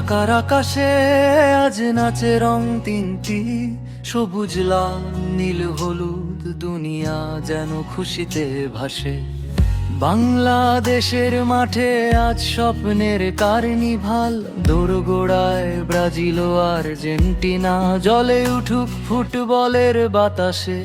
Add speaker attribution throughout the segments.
Speaker 1: ঢাকার আকাশে আজ নাচে রং তিনটি। সবুজ, লাল, নীল, হলুদ, দুনিয়া যেন খুশিতে ভাসে। বাংলাদেশের মাঠে আজ স্বপ্নের কার্নিভাল। দোরগোড়ায় ব্রাজিল আর্জেন্টিনা জলে উঠুক ফুটবলের বাতাসে।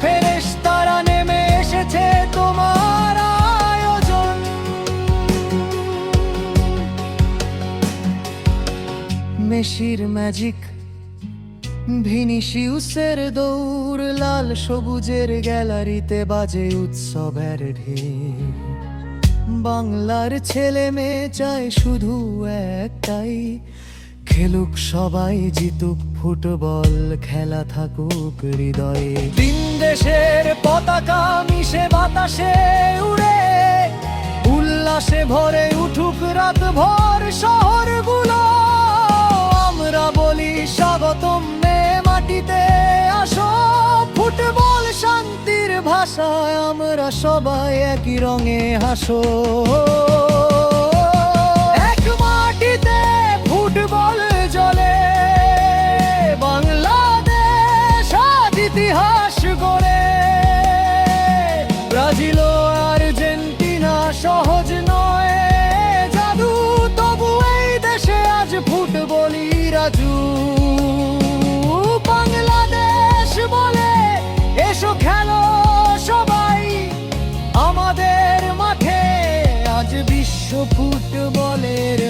Speaker 1: ফেরেশ তারা তোমার মেসির ম্যাজিক ভিনিসিউসের দৌড়, লাল সবুজের গ্যালারিতে বাজে উৎসবের ঢের বাংলার ছেলে মেয়ে চায় শুধু একটাই খেলুক সবাই, জিতুক ফুটবল, খেলা থাকুক হৃদয়ে। তিন দেশের পতাকা মিশে বাতাসে উড়ে, উল্লাসে ভরে উঠুক রাত ভর শহরগুলো। আমরা বলি স্বাগতম মে মাটিতে, আসো ফুটবল শান্তির ভাষায়, আমরা সবাই একই রঙে হাসো। ইতিহাস গড়ে। ব্রাজিল আর্জেন্টিনা সহজ নয়। জাদু, তবু এই দেশে আজ ফুটবলই রাজু। বাংলাদেশ বলে, এসো খেলো সবাই। আমাদের মাঠে আজ বিশ্ব ফুটবলের